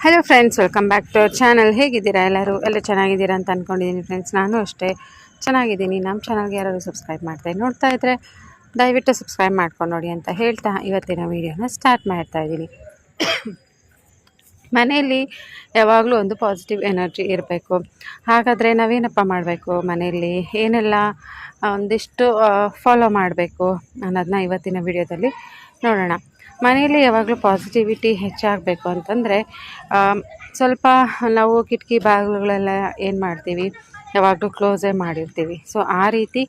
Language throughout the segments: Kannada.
Hello friends welcome back to our channel ಹೇಗಿದ್ದೀರಾ ಎಲ್ಲರೂ? ಎಲ್ಲ ಚೆನ್ನಾಗಿದ್ದೀರಾ ಅಂತ ಅಂದ್ಕೊಂಡಿದ್ದೀನಿ ಫ್ರೆಂಡ್ಸ್ ನಾನು ಅಷ್ಟೇ ಚೆನ್ನಾಗಿದ್ದೀನಿ. ನಮ್ಮ ಚಾನಲ್ಗೆ ಯಾರಾದರೂ ಸಬ್ಸ್ಕ್ರೈಬ್ ಮಾಡ್ತಾ ನೋಡ್ತಾ ಇದ್ದರೆ ದಯವಿಟ್ಟು ಸಬ್ಸ್ಕ್ರೈಬ್ ಮಾಡ್ಕೊಂಡು ನೋಡಿ ಅಂತ ಹೇಳ್ತಾ ಇವತ್ತಿನ ವೀಡಿಯೋನ ಸ್ಟಾರ್ಟ್ ಮಾಡ್ತಾ ಇದ್ದೀನಿ. ಮನೆಯಲ್ಲಿ ಯಾವಾಗಲೂ ಒಂದು ಪಾಸಿಟಿವ್ ಎನರ್ಜಿ ಇರಬೇಕು. ಹಾಗಾದರೆ ನಾವೇನಪ್ಪ ಮಾಡಬೇಕು? ಮನೆಯಲ್ಲಿ ಏನೆಲ್ಲ ಒಂದಿಷ್ಟು ಫಾಲೋ ಮಾಡಬೇಕು ಅನ್ನೋದನ್ನ ಇವತ್ತಿನ ವಿಡಿಯೋದಲ್ಲಿ ನೋಡೋಣ. ಮನೆಯಲ್ಲಿ ಯಾವಾಗಲೂ ಪಾಸಿಟಿವಿಟಿ ಹೆಚ್ಚಾಗಬೇಕು ಅಂತಂದರೆ ಸ್ವಲ್ಪ ನಾವು ಕಿಟಕಿ ಬಾಗಿಲುಗಳೆಲ್ಲ ಏನು ಮಾಡ್ತೀವಿ, ಯಾವಾಗಲೂ ಕ್ಲೋಸೇ ಮಾಡಿರ್ತೀವಿ. ಸೊ ಆ ರೀತಿ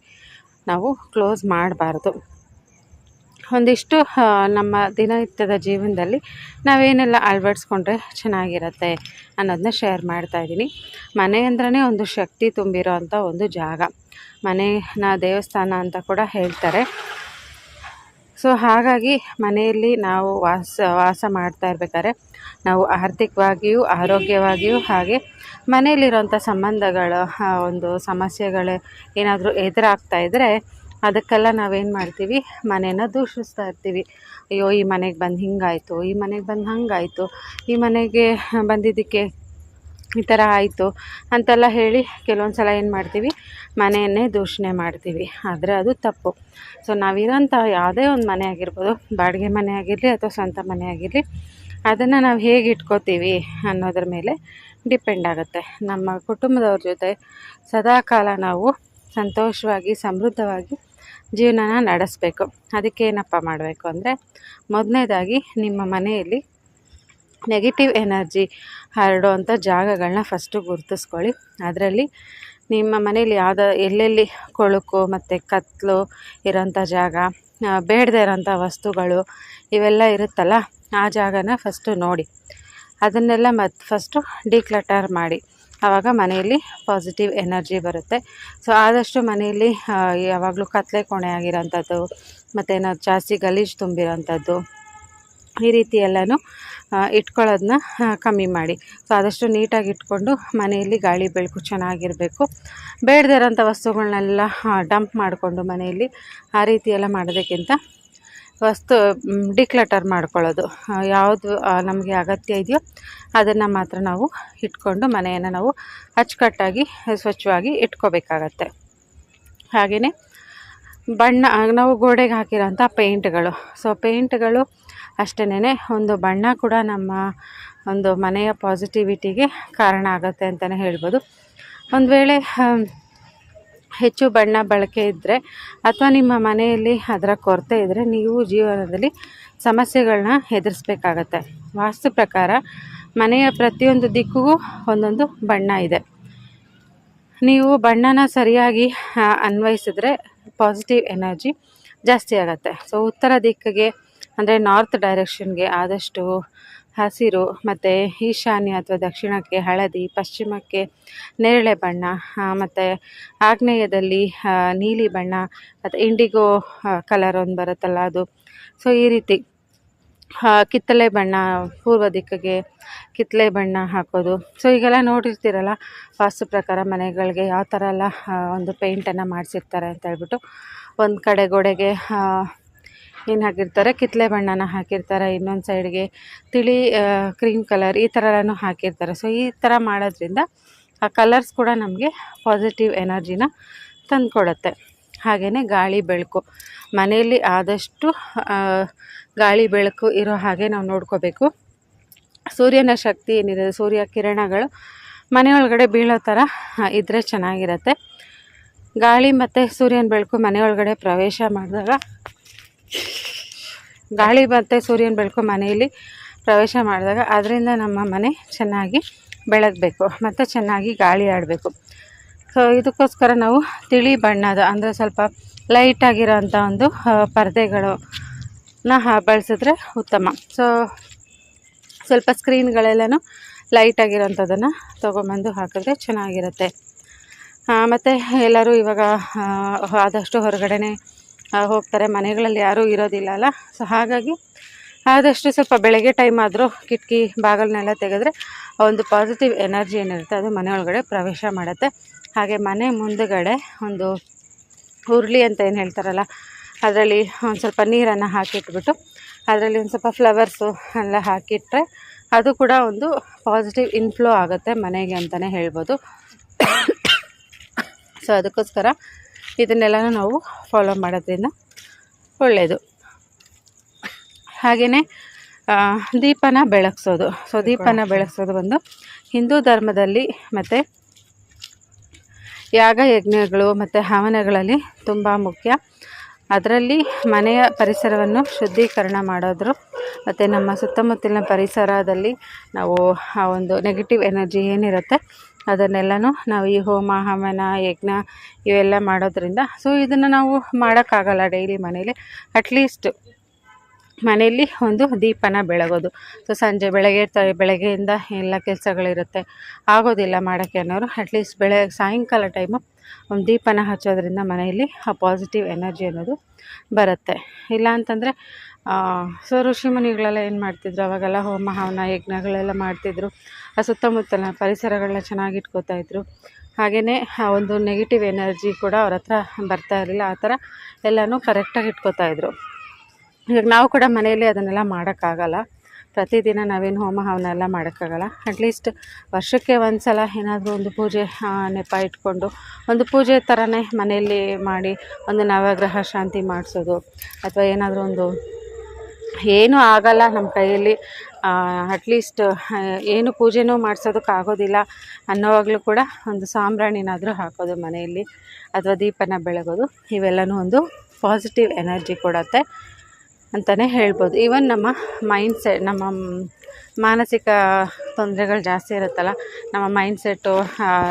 ನಾವು ಕ್ಲೋಸ್ ಮಾಡಬಾರ್ದು. ಒಂದಿಷ್ಟು ನಮ್ಮ ದಿನನಿತ್ಯದ ಜೀವನದಲ್ಲಿ ನಾವೇನೆಲ್ಲ ಅಳವಡಿಸ್ಕೊಂಡ್ರೆ ಚೆನ್ನಾಗಿರತ್ತೆ ಅನ್ನೋದನ್ನ ಶೇರ್ ಮಾಡ್ತಾ ಇದ್ದೀನಿ. ಮನೆ ಅಂದ್ರೆ ಒಂದು ಶಕ್ತಿ ತುಂಬಿರೋ ಒಂದು ಜಾಗ. ಮನೆನ ದೇವಸ್ಥಾನ ಅಂತ ಕೂಡ ಹೇಳ್ತಾರೆ. ಸೊ ಹಾಗಾಗಿ ಮನೆಯಲ್ಲಿ ನಾವು ವಾಸ ವಾಸ ಮಾಡ್ತಾ ಇರ್ಬೇಕಾದ್ರೆ ನಾವು ಆರ್ಥಿಕವಾಗಿಯೂ, ಆರೋಗ್ಯವಾಗಿಯೂ ಹಾಗೆ ಮನೆಯಲ್ಲಿರೋಂಥ ಸಂಬಂಧಗಳು ಒಂದು ಸಮಸ್ಯೆಗಳು ಏನಾದರೂ ಎದುರಾಗ್ತಾ ಇದ್ದರೆ ಅದಕ್ಕೆಲ್ಲ ನಾವೇನು ಮಾಡ್ತೀವಿ? ಮನೇನ ದೂಷಿಸ್ತಾ ಇರ್ತೀವಿ. ಅಯ್ಯೋ, ಈ ಮನೆಗೆ ಬಂದು ಹಿಂಗಾಯಿತು, ಈ ಮನೆಗೆ ಬಂದು ಹಂಗಾಯಿತು, ಈ ಮನೆಗೆ ಬಂದಿದ್ದಕ್ಕೆ ಈ ಥರ ಆಯಿತು ಅಂತೆಲ್ಲ ಹೇಳಿ ಕೆಲವೊಂದು ಸಲ ಏನು ಮಾಡ್ತೀವಿ? ಮನೆಯನ್ನೇ ದೂಷಣೆ ಮಾಡ್ತೀವಿ, ಆದರೆ ಅದು ತಪ್ಪು. ಸೊ ನಾವಿರೋಂಥ ಯಾವುದೇ ಒಂದು ಮನೆ ಆಗಿರ್ಬೋದು, ಬಾಡಿಗೆ ಮನೆ ಆಗಿರಲಿ ಅಥವಾ ಸ್ವಂತ ಮನೆ ಆಗಿರಲಿ, ಅದನ್ನು ನಾವು ಹೇಗೆ ಇಟ್ಕೋತೀವಿ ಅನ್ನೋದ್ರ ಮೇಲೆ ಡಿಪೆಂಡ್ ಆಗುತ್ತೆ. ನಮ್ಮ ಕುಟುಂಬದವ್ರ ಜೊತೆ ಸದಾಕಾಲ ನಾವು ಸಂತೋಷವಾಗಿ, ಸಮೃದ್ಧವಾಗಿ ಜೀವನನ ನಡೆಸಬೇಕು. ಅದಕ್ಕೆ ಏನಪ್ಪ ಮಾಡಬೇಕು ಅಂದರೆ ಮೊದಲನೇದಾಗಿ ನಿಮ್ಮ ಮನೆಯಲ್ಲಿ ನೆಗೆಟಿವ್ ಎನರ್ಜಿ ಹರಡುವಂಥ ಜಾಗಗಳನ್ನ ಫಸ್ಟು ಗುರುತಿಸ್ಕೊಳ್ಳಿ. ಅದರಲ್ಲಿ ನಿಮ್ಮ ಮನೇಲಿ ಯಾವ್ದು ಎಲ್ಲೆಲ್ಲಿ ಕೊಳುಕು ಮತ್ತು ಕತ್ತಲು ಇರೋಂಥ ಜಾಗ ಬೇಡದೇ ಇರೋಂಥ ವಸ್ತುಗಳು ಇವೆಲ್ಲ ಇರುತ್ತಲ್ಲ, ಆ ಜಾಗನ ಫಸ್ಟು ನೋಡಿ. ಅದನ್ನೆಲ್ಲ ಮತ್ತು ಫಸ್ಟು ಡಿಕ್ಲಟರ್ ಮಾಡಿ. ಆವಾಗ ಮನೆಯಲ್ಲಿ ಪಾಸಿಟಿವ್ ಎನರ್ಜಿ ಬರುತ್ತೆ. ಸೊ ಆದಷ್ಟು ಮನೆಯಲ್ಲಿ ಯಾವಾಗಲೂ ಕತ್ತಲೆ ಕೋಣೆ ಆಗಿರೋಂಥದ್ದು ಮತ್ತು ಏನಾದ್ರು ಜಾಸ್ತಿ ಗಲೀಜು ತುಂಬಿರೋಂಥದ್ದು ಈ ರೀತಿ ಎಲ್ಲನೂ ಇಟ್ಕೊಳ್ಳೋದನ್ನ ಕಮ್ಮಿ ಮಾಡಿ. ಸೊ ಆದಷ್ಟು ನೀಟಾಗಿ ಇಟ್ಕೊಂಡು ಮನೆಯಲ್ಲಿ ಗಾಳಿ ಬೆಳಕು ಚೆನ್ನಾಗಿರಬೇಕು. ಬೇಡದೇ ಇರೋಂಥ ವಸ್ತುಗಳನ್ನೆಲ್ಲ ಡಂಪ್ ಮಾಡಿಕೊಂಡು ಮನೆಯಲ್ಲಿ ಆ ರೀತಿ ಎಲ್ಲ ಮಾಡೋದಕ್ಕಿಂತ ವಸ್ತು ಡಿಕ್ಲಟರ್ ಮಾಡ್ಕೊಳ್ಳೋದು. ಯಾವುದು ನಮಗೆ ಅಗತ್ಯ ಇದೆಯೋ ಅದನ್ನು ಮಾತ್ರ ನಾವು ಇಟ್ಕೊಂಡು ಮನೆಯನ್ನು ನಾವು ಅಚ್ಚುಕಟ್ಟಾಗಿ, ಸ್ವಚ್ಛವಾಗಿ ಇಟ್ಕೋಬೇಕಾಗತ್ತೆ. ಹಾಗೆಯೇ ಬಣ್ಣ ನಾವು ಗೋಡೆಗೆ ಹಾಕಿರೋಂಥ ಪೇಂಟ್ಗಳು ಸೊ ಪೇಂಟ್ಗಳು ಅಷ್ಟೇ ಒಂದು ಬಣ್ಣ ಕೂಡ ನಮ್ಮ ಒಂದು ಮನೆಯ ಪಾಸಿಟಿವಿಟಿಗೆ ಕಾರಣ ಆಗುತ್ತೆ ಅಂತಲೇ ಹೇಳ್ಬೋದು. ಒಂದು ವೇಳೆ ಹೆಚ್ಚು ಬಣ್ಣ ಬಳಕೆ ಇದ್ದರೆ ಅಥವಾ ನಿಮ್ಮ ಮನೆಯಲ್ಲಿ ಅದರ ಕೊರತೆ ಇದ್ದರೆ ನೀವು ಜೀವನದಲ್ಲಿ ಸಮಸ್ಯೆಗಳನ್ನ ಎದುರಿಸ್ಬೇಕಾಗತ್ತೆ. ವಾಸ್ತು ಪ್ರಕಾರ ಮನೆಯ ಪ್ರತಿಯೊಂದು ದಿಕ್ಕಿಗೂ ಒಂದೊಂದು ಬಣ್ಣ ಇದೆ. ನೀವು ಬಣ್ಣನ ಸರಿಯಾಗಿ ಅನ್ವಯಿಸಿದ್ರೆ ಪಾಸಿಟಿವ್ ಎನರ್ಜಿ ಜಾಸ್ತಿ ಆಗುತ್ತೆ. ಸೊ ಉತ್ತರ ದಿಕ್ಕಿಗೆ ಅಂದರೆ ನಾರ್ತ್ ಡೈರೆಕ್ಷನ್ಗೆ ಆದಷ್ಟು ಹಸಿರು ಮತ್ತು ಈಶಾನ್ಯ ಅಥವಾ ದಕ್ಷಿಣಕ್ಕೆ ಹಳದಿ, ಪಶ್ಚಿಮಕ್ಕೆ ನೇರಳೆ ಬಣ್ಣ ಮತ್ತು ಆಗ್ನೇಯದಲ್ಲಿ ನೀಲಿ ಬಣ್ಣ, ಮತ್ತು ಇಂಡಿಗೋ ಕಲರ್ ಒಂದು ಬರುತ್ತಲ್ಲ ಅದು. ಸೊ ಈ ರೀತಿ ಕಿತ್ತಳೆ ಬಣ್ಣ, ಪೂರ್ವ ದಿಕ್ಕಿಗೆ ಕಿತ್ತಳೆ ಬಣ್ಣ ಹಾಕೋದು. ಸೊ ಈಗೆಲ್ಲ ನೋಡಿರ್ತೀರಲ್ಲ, ವಾಸ್ತು ಪ್ರಕಾರ ಮನೆಗಳಿಗೆ ಯಾವ ಥರ ಎಲ್ಲ ಒಂದು ಪೇಂಟನ್ನು ಮಾಡಿಸಿರ್ತಾರೆ ಅಂತ ಹೇಳ್ಬಿಟ್ಟು, ಒಂದು ಕಡೆ ಗೋಡೆಗೆ ಏನು ಹಾಕಿರ್ತಾರೆ? ಕಿತ್ತಳೆ ಬಣ್ಣನ ಹಾಕಿರ್ತಾರೆ. ಇನ್ನೊಂದು ಸೈಡ್ಗೆ ತಿಳಿ ಕ್ರೀಮ್ ಕಲರ್ ಈ ಥರ ಎಲ್ಲನೂ ಹಾಕಿರ್ತಾರೆ. ಸೊ ಈ ಥರ ಮಾಡೋದ್ರಿಂದ ಆ ಕಲರ್ಸ್ ಕೂಡ ನಮಗೆ ಪಾಸಿಟಿವ್ ಎನರ್ಜಿನ ತಂದುಕೊಡುತ್ತೆ. ಹಾಗೆಯೇ ಗಾಳಿ ಬೆಳಕು. ಮನೆಯಲ್ಲಿ ಆದಷ್ಟು ಗಾಳಿ ಬೆಳಕು ಇರೋ ಹಾಗೆ ನಾವು ನೋಡ್ಕೋಬೇಕು. ಸೂರ್ಯನ ಶಕ್ತಿ ಏನಿದೆ? ಸೂರ್ಯ ಕಿರಣಗಳು ಮನೆಯೊಳಗಡೆ ಬೀಳೋ ಥರ ಇದ್ದರೆ ಚೆನ್ನಾಗಿರುತ್ತೆ. ಗಾಳಿ ಮತ್ತು ಸೂರ್ಯನ ಬೆಳಕು ಮನೆಯೊಳಗಡೆ ಪ್ರವೇಶ ಮಾಡಿದಾಗ ಗಾಳಿ ಮತ್ತು ಸೂರ್ಯನ ಬೆಳಕು ಮನೆಯಲ್ಲಿ ಪ್ರವೇಶ ಮಾಡಿದಾಗ ಅದರಿಂದ ನಮ್ಮ ಮನೆ ಚೆನ್ನಾಗಿ ಬೆಳಗಬೇಕು, ಮತ್ತು ಚೆನ್ನಾಗಿ ಗಾಳಿ ಆಡಬೇಕು. ಸೊ ಇದಕ್ಕೋಸ್ಕರ ನಾವು ತಿಳಿ ಬಣ್ಣದ, ಅಂದರೆ ಸ್ವಲ್ಪ ಲೈಟ್ ಆಗಿರೋಂಥ ಒಂದು ಪರದೆಗಳನ್ನ ಬಳಸಿದ್ರೆ ಉತ್ತಮ. ಸೊ ಸ್ವಲ್ಪ ಸ್ಕ್ರೀನ್ಗಳೆಲ್ಲನೂ ಲೈಟ್ ಆಗಿರೋಂಥದ್ದನ್ನು ತೊಗೊಂಬಂದು ಹಾಕಿದ್ರೆ ಚೆನ್ನಾಗಿರುತ್ತೆ. ಮತ್ತು ಎಲ್ಲರೂ ಇವಾಗ ಆದಷ್ಟು ಹೊರಗಡೆನೇ ಹೋಗ್ತಾರೆ, ಮನೆಗಳಲ್ಲಿ ಯಾರೂ ಇರೋದಿಲ್ಲ ಅಲ್ಲ? ಸೊ ಹಾಗಾಗಿ ಆದಷ್ಟು ಸ್ವಲ್ಪ ಬೆಳಗ್ಗೆ ಟೈಮ್ ಆದರೂ ಕಿಟಕಿ ಬಾಗಿಲನ್ನೆಲ್ಲ ತೆಗೆದ್ರೆ ಒಂದು ಪಾಸಿಟಿವ್ ಎನರ್ಜಿ ಏನಿರುತ್ತೆ, ಅದು ಮನೆ ಒಳಗಡೆ ಪ್ರವೇಶ ಮಾಡುತ್ತೆ. ಹಾಗೆ ಮನೆ ಮುಂದುಗಡೆ ಒಂದು ಉರುಳಿ ಅಂತ ಏನು ಹೇಳ್ತಾರಲ್ಲ, ಅದರಲ್ಲಿ ಒಂದು ಸ್ವಲ್ಪ ನೀರನ್ನು ಹಾಕಿಟ್ಬಿಟ್ಟು, ಅದರಲ್ಲಿ ಒಂದು ಸ್ವಲ್ಪ ಫ್ಲವರ್ಸು ಎಲ್ಲ ಹಾಕಿಟ್ರೆ ಅದು ಕೂಡ ಒಂದು ಪಾಸಿಟಿವ್ ಇನ್ಫ್ಲೋ ಆಗುತ್ತೆ ಮನೆಗೆ ಅಂತಲೇ ಹೇಳ್ಬೋದು. ಸೊ ಅದಕ್ಕೋಸ್ಕರ ಇದನ್ನೆಲ್ಲನೂ ನಾವು ಫಾಲೋ ಮಾಡೋದ್ರಿಂದ ಒಳ್ಳೆಯದು ಹಾಗೆಯೇ ದೀಪನ ಬೆಳಗ್ಸೋದು. ಸೊ ದೀಪನ ಬೆಳಗ್ಸೋದು ಒಂದು. ಹಿಂದೂ ಧರ್ಮದಲ್ಲಿ ಮತ್ತು ಯಾಗ ಯಜ್ಞಗಳು ಮತ್ತು ಹವನಗಳಲ್ಲಿ ತುಂಬ ಮುಖ್ಯ. ಅದರಲ್ಲಿ ಮನೆಯ ಪರಿಸರವನ್ನು ಶುದ್ಧೀಕರಣ ಮಾಡೋದ್ರು ಮತ್ತು ನಮ್ಮ ಸುತ್ತಮುತ್ತಲಿನ ಪರಿಸರದಲ್ಲಿ ನಾವು ಆ ಒಂದು ನೆಗೆಟಿವ್ ಎನರ್ಜಿ ಏನಿರುತ್ತೆ ಅದನ್ನೆಲ್ಲನೂ ನಾವು ಈ ಹೋಮ, ಹವನ, ಯಜ್ಞ ಇವೆಲ್ಲ ಮಾಡೋದ್ರಿಂದ. ಸೊ ಇದನ್ನು ನಾವು ಮಾಡೋಕ್ಕಾಗಲ್ಲ ಡೈಲಿ ಮನೇಲಿ. ಅಟ್ಲೀಸ್ಟ್ ಮನೆಯಲ್ಲಿ ಒಂದು ದೀಪನ ಬೆಳಗೋದು. ಸೊ ಸಂಜೆ ಬೆಳಗ್ಗೆ ತ ಬೆಳಗ್ಗೆಯಿಂದ ಎಲ್ಲ ಕೆಲಸಗಳಿರುತ್ತೆ. ಆಗೋದಿಲ್ಲ ಮಾಡೋಕ್ಕೆ ಅನ್ನೋರು. ಅಟ್ಲೀಸ್ಟ್ ಬೆಳೆ, ಸಾಯಂಕಾಲ ಟೈಮು ಒಂದು ದೀಪನ ಹಚ್ಚೋದ್ರಿಂದ ಮನೆಯಲ್ಲಿ ಆ ಪಾಸಿಟಿವ್ ಎನರ್ಜಿ ಅನ್ನೋದು ಬರುತ್ತೆ. ಇಲ್ಲ ಅಂತಂದರೆ ಸೊ ಋಷಿ ಮುನಿಗಳೆಲ್ಲ ಏನು ಮಾಡ್ತಿದ್ರು? ಅವಾಗೆಲ್ಲ ಹೋಮ, ಹವನ, ಯಜ್ಞಗಳೆಲ್ಲ ಮಾಡ್ತಿದ್ರು. ಆ, ಸುತ್ತಮುತ್ತಲಿನ ಪರಿಸರಗಳನ್ನ ಚೆನ್ನಾಗಿ ಇದ್ರು. ಹಾಗೆಯೇ ಆ, ಒಂದು ನೆಗೆಟಿವ್ ಎನರ್ಜಿ ಕೂಡ ಅವ್ರ ಹತ್ರ ಬರ್ತಾ ಇರಲಿಲ್ಲ. ಆ ಥರ ಎಲ್ಲನೂ ಕರೆಕ್ಟಾಗಿ ಇಟ್ಕೋತಾ ಇದ್ರು. ಈಗ ನಾವು ಕೂಡ ಮನೆಯಲ್ಲಿ ಅದನ್ನೆಲ್ಲ ಮಾಡೋಕ್ಕಾಗಲ್ಲ. ಪ್ರತಿದಿನ ನಾವೇನು ಹೋಮ, ಹವನ ಎಲ್ಲ ಮಾಡೋಕ್ಕಾಗಲ್ಲ. ಅಟ್ಲೀಸ್ಟ್ ವರ್ಷಕ್ಕೆ ಒಂದು ಸಲ ಏನಾದರೂ ಒಂದು ಪೂಜೆ ನೆಪ ಇಟ್ಕೊಂಡು ಒಂದು ಪೂಜೆ ಥರನೇ ಮನೆಯಲ್ಲಿ ಮಾಡಿ ಒಂದು ನವಗ್ರಹ ಶಾಂತಿ ಮಾಡಿಸೋದು, ಅಥವಾ ಏನಾದರೂ ಒಂದು ಏನೂ ಆಗಲ್ಲ ನಮ್ಮ ಕೈಯಲ್ಲಿ. ಅಟ್ಲೀಸ್ಟ್ ಏನು ಪೂಜೆನೂ ಮಾಡಿಸೋದಕ್ಕಾಗೋದಿಲ್ಲ ಅನ್ನೋವಾಗಲೂ ಕೂಡ ಒಂದು ಸಾಂಬ್ರಾಣಿನಾದರೂ ಹಾಕೋದು ಮನೆಯಲ್ಲಿ. ಅಥವಾ ದೀಪನ ಬೆಳಗೋದು. ಇವೆಲ್ಲನೂ ಒಂದು ಪಾಸಿಟಿವ್ ಎನರ್ಜಿ ಕೊಡುತ್ತೆ. ಅಂತಲೇ ಹೇಳ್ಬೋದು. ಈವನ್ ನಮ್ಮ ಮೈಂಡ್ ಸೆಟ್ ನಮ್ಮ ಮಾನಸಿಕ ತೊಂದರೆಗಳು ಜಾಸ್ತಿ ಇರುತ್ತಲ್ಲ, ನಮ್ಮ ಮೈಂಡ್ ಸೆಟ್ಟು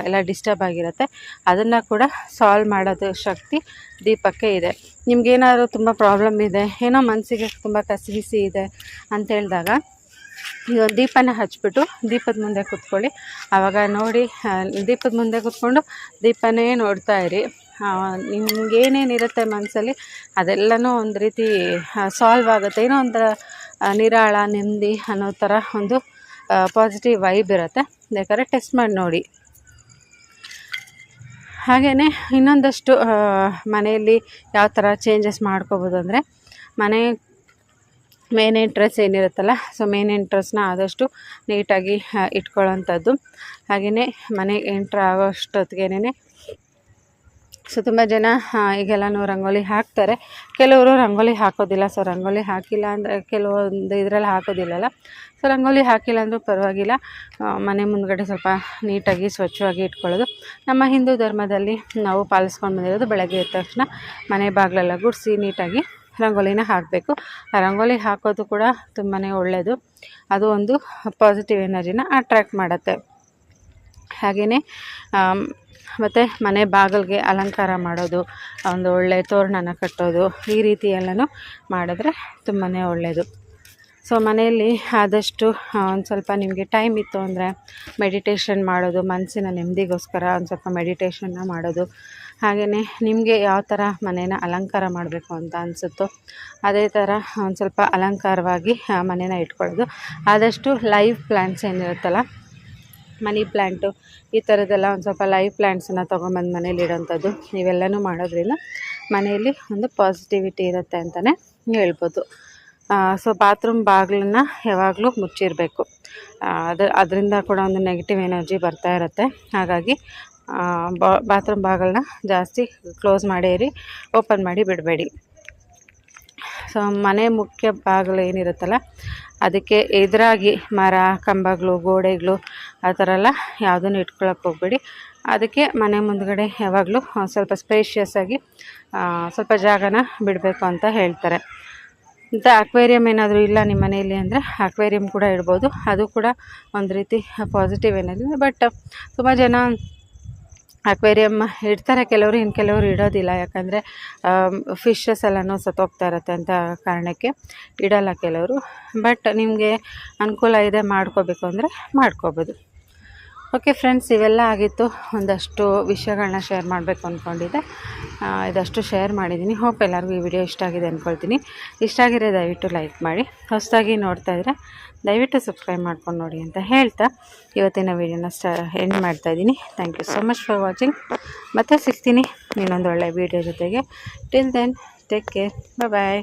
ಎಲ್ಲ ಡಿಸ್ಟರ್ಬ್ ಆಗಿರುತ್ತೆ. ಅದನ್ನು ಕೂಡ ಸಾಲ್ವ್ ಮಾಡೋದು ಶಕ್ತಿ ದೀಪಕ್ಕೆ ಇದೆ. ನಿಮ್ಗೇನಾದ್ರು ತುಂಬ ಪ್ರಾಬ್ಲಮ್ ಇದೆ, ಏನೋ ಮನಸ್ಸಿಗೆ ತುಂಬ ಕಸಿವಿಸಿ ಇದೆ ಅಂತ ಹೇಳಿದಾಗ ಈಗ ದೀಪನ ಹಚ್ಬಿಟ್ಟು ದೀಪದ ಮುಂದೆ ಕೂತ್ಕೊಳ್ಳಿ. ಆವಾಗ ನೋಡಿ ದೀಪದ ಮುಂದೆ ಕೂತ್ಕೊಂಡು ದೀಪನೇ ನೋಡ್ತಾ ಇರಿ. ನಿಮ್ಗೇನೇನಿರುತ್ತೆ ಮನಸ್ಸಲ್ಲಿ ಅದೆಲ್ಲನೂ ಒಂದು ರೀತಿ ಸಾಲ್ವ್ ಆಗುತ್ತೆ. ಏನೋ ಒಂಥರ ನಿರಾಳ, ನೆಮ್ಮದಿ ಅನ್ನೋ ಥರ ಒಂದು ಪಾಸಿಟಿವ್ ವೈಬ್ ಇರುತ್ತೆ. ಬೇಕಾದ್ರೆ ಟೆಸ್ಟ್ ಮಾಡಿ ನೋಡಿ. ಹಾಗೆಯೇ ಇನ್ನೊಂದಷ್ಟು ಮನೆಯಲ್ಲಿ ಯಾವ ಥರ ಚೇಂಜಸ್ ಮಾಡ್ಕೋಬೋದು ಅಂದರೆ, ಮನೆ ಮೇನ್ ಎಂಟ್ರೆನ್ಸ್ ಏನಿರುತ್ತಲ್ಲ ಸೊ ಮೇನ್ ಎಂಟ್ರೆನ್ಸ್ನ ಆದಷ್ಟು ನೀಟಾಗಿ ಇಟ್ಕೊಳ್ಳೋಂಥದ್ದು. ಹಾಗೆಯೇ ಮನೆಗೆ ಎಂಟ್ರ್ ಆಗೋಷ್ಟೊತ್ತಿಗೇನೆ ಸೊ ತುಂಬ ಜನ ಈಗೆಲ್ಲನೂ ರಂಗೋಲಿ ಹಾಕ್ತಾರೆ. ಕೆಲವರು ರಂಗೋಲಿ ಹಾಕೋದಿಲ್ಲ. ಸೊ ರಂಗೋಲಿ ಹಾಕಿಲ್ಲ ಅಂದರೆ ಕೆಲವೊಂದು ಇದರಲ್ಲಿ ಹಾಕೋದಿಲ್ಲಲ್ಲ. ಸೊ ರಂಗೋಲಿ ಹಾಕಿಲ್ಲ ಅಂದರೂ ಪರವಾಗಿಲ್ಲ. ಮನೆ ಮುಂದ್ಗಡೆ ಸ್ವಲ್ಪ ನೀಟಾಗಿ, ಸ್ವಚ್ಛವಾಗಿ ಇಟ್ಕೊಳ್ಳೋದು. ನಮ್ಮ ಹಿಂದೂ ಧರ್ಮದಲ್ಲಿ ನಾವು ಪಾಲಿಸ್ಕೊಂಡು ಬಂದಿರೋದು ಬೆಳಗ್ಗೆ ಎದ್ದ ತಕ್ಷಣ ಮನೆ ಬಾಗಿಲೆಲ್ಲ ಗುಡಿಸಿ ನೀಟಾಗಿ ರಂಗೋಲಿನ ಹಾಕಬೇಕು. ರಂಗೋಲಿ ಹಾಕೋದು ಕೂಡ ತುಂಬಾ ಒಳ್ಳೆಯದು ಅದು ಒಂದು ಪಾಸಿಟಿವ್ ಎನರ್ಜಿನ ಅಟ್ರ್ಯಾಕ್ಟ್ ಮಾಡುತ್ತೆ. ಹಾಗೆಯೇ ಮತ್ತು ಮನೆ ಬಾಗಿಲಿಗೆ ಅಲಂಕಾರ ಮಾಡೋದು, ಒಂದು ಒಳ್ಳೆ ತೋರಣನ ಕಟ್ಟೋದು, ಈ ರೀತಿ ಎಲ್ಲನೂ ಮಾಡಿದ್ರೆ ತುಂಬಾ ಒಳ್ಳೆಯದು ಸೊ, ಮನೆಯಲ್ಲಿ ಆದಷ್ಟು ಒಂದು ಸ್ವಲ್ಪ ನಿಮಗೆ ಟೈಮ್ ಇತ್ತು ಅಂದರೆ ಮೆಡಿಟೇಷನ್ ಮಾಡೋದು, ಮನಸ್ಸಿನ ನೆಮ್ಮದಿಗೋಸ್ಕರ ಒಂದು ಸ್ವಲ್ಪ ಮೆಡಿಟೇಷನ್ನ ಮಾಡೋದು ಹಾಗೆಯೇ ನಿಮಗೆ ಯಾವ ಥರ ಮನೇನ ಅಲಂಕಾರ ಮಾಡಬೇಕು ಅಂತ ಅನಿಸುತ್ತೋ, ಅದೇ ಥರ ಒಂದು ಸ್ವಲ್ಪ ಅಲಂಕಾರವಾಗಿ ಮನೇನ ಇಟ್ಕೊಳ್ಳೋದು. ಆದಷ್ಟು ಲೈವ್ ಪ್ಲ್ಯಾಂಟ್ಸ್ ಏನಿರುತ್ತಲ್ಲ ಮನಿ ಪ್ಲ್ಯಾಂಟು ಈ ಥರದ್ದೆಲ್ಲ ಒಂದು ಸ್ವಲ್ಪ ಲೈವ್ ಪ್ಲ್ಯಾಂಟ್ಸನ್ನು ತೊಗೊಂಬಂದು ಮನೇಲಿ ಇಡೋಂಥದ್ದು. ಇವೆಲ್ಲನೂ ಮಾಡೋದ್ರಿಂದ ಮನೆಯಲ್ಲಿ ಒಂದು ಪಾಸಿಟಿವಿಟಿ ಇರುತ್ತೆ ಅಂತಲೇ ಹೇಳ್ಬೋದು. ಸೊ ಬಾತ್ರೂಮ್ ಬಾಗಿಲನ್ನ ಯಾವಾಗಲೂ ಮುಚ್ಚಿರಬೇಕು. ಅದು, ಅದರಿಂದ ಕೂಡ ಒಂದು ನೆಗೆಟಿವ್ ಎನರ್ಜಿ ಬರ್ತಾ ಇರುತ್ತೆ. ಹಾಗಾಗಿ ಬಾತ್ರೂಮ್ ಬಾಗಿಲನ್ನ ಜಾಸ್ತಿ ಕ್ಲೋಸ್ ಮಾಡಿರಿ ಓಪನ್ ಮಾಡಿ ಬಿಡಬೇಡಿ. ಸೊ ಮನೆ ಮುಖ್ಯ ಬಾಗಿಲು ಏನಿರುತ್ತಲ್ಲ, ಅದಕ್ಕೆ ಎದುರಾಗಿ ಮರ, ಕಂಬಗಳು, ಗೋಡೆಗಳು ಆ ಥರ ಎಲ್ಲ ಯಾವುದನ್ನು ಇಟ್ಕೊಳ್ಳೋಕೆ ಹೋಗಬೇಡಿ. ಅದಕ್ಕೆ ಮನೆ ಮುಂದಗಡೆ ಯಾವಾಗಲೂ ಸ್ವಲ್ಪ ಸ್ಪೇಷಿಯಸ್ ಆಗಿ ಸ್ವಲ್ಪ ಜಾಗನ ಬಿಡಬೇಕು ಅಂತ ಹೇಳ್ತಾರೆ. ಮತ್ತು ಅಕ್ವೇರಿಯಂ ಏನಾದರೂ ಇಲ್ಲ ನಿಮ್ಮ ಮನೆಯಲ್ಲಿ ಅಂದರೆ ಅಕ್ವೇರಿಯಂ ಕೂಡ ಇಡ್ಬೋದು. ಅದು ಕೂಡ ಒಂದು ರೀತಿ ಪಾಸಿಟಿವ್ ಏನಾದರೂ ಬಟ್ ತುಂಬ ಜನ ಅಕ್ವೇರಿಯಮ್ ಇಡ್ತಾರೆ. ಕೆಲವರು ಇನ್ನು ಕೆಲವರು ಇಡೋದಿಲ್ಲ. ಯಾಕಂದರೆ ಫಿಶಸ್ ಎಲ್ಲನೂ ಸತ್ತೋಗ್ತಾ ಇರುತ್ತೆ ಅಂತ ಕಾರಣಕ್ಕೆ ಇಡಲ್ಲ ಕೆಲವರು. ಬಟ್ ನಿಮಗೆ ಅನುಕೂಲ ಇದೆ ಮಾಡ್ಕೋಬೇಕು ಅಂದರೆ ಮಾಡ್ಕೋಬೋದು. ಓಕೆ ಫ್ರೆಂಡ್ಸ್ ಇವೆಲ್ಲ ಆಗಿತ್ತು. ಒಂದಷ್ಟು ವಿಷಯಗಳನ್ನ ಶೇರ್ ಮಾಡಬೇಕು ಅಂದ್ಕೊಂಡಿದ್ದೆ ಇದಷ್ಟು ಶೇರ್ ಮಾಡಿದ್ದೀನಿ ಹೋಪ್ ಎಲ್ಲರಿಗೂ ಈ ವಿಡಿಯೋ ಇಷ್ಟ ಆಗಿದೆ ಅಂದ್ಕೊಳ್ತೀನಿ ಇಷ್ಟ ಆಗಿರೋ ದಯವಿಟ್ಟು ಲೈಕ್ ಮಾಡಿ. ಹೊಸದಾಗಿ ನೋಡ್ತಾ ಇದ್ದರೆ ದಯವಿಟ್ಟು ಸಬ್ಸ್ಕ್ರೈಬ್ ಮಾಡ್ಕೊಂಡು ನೋಡಿ ಅಂತ ಹೇಳ್ತಾ ಇವತ್ತಿನ ವೀಡಿಯೋನ ಸ್ಟ ಎಂಡ್ ಮಾಡ್ತಾಯಿದ್ದೀನಿ thank you so much for watching ಮತ್ತೆ ಸಿಗ್ತೀನಿ ಇನ್ನೊಂದು ಒಳ್ಳೆಯ ವೀಡಿಯೋ ಜೊತೆಗೆ. Till then take care bye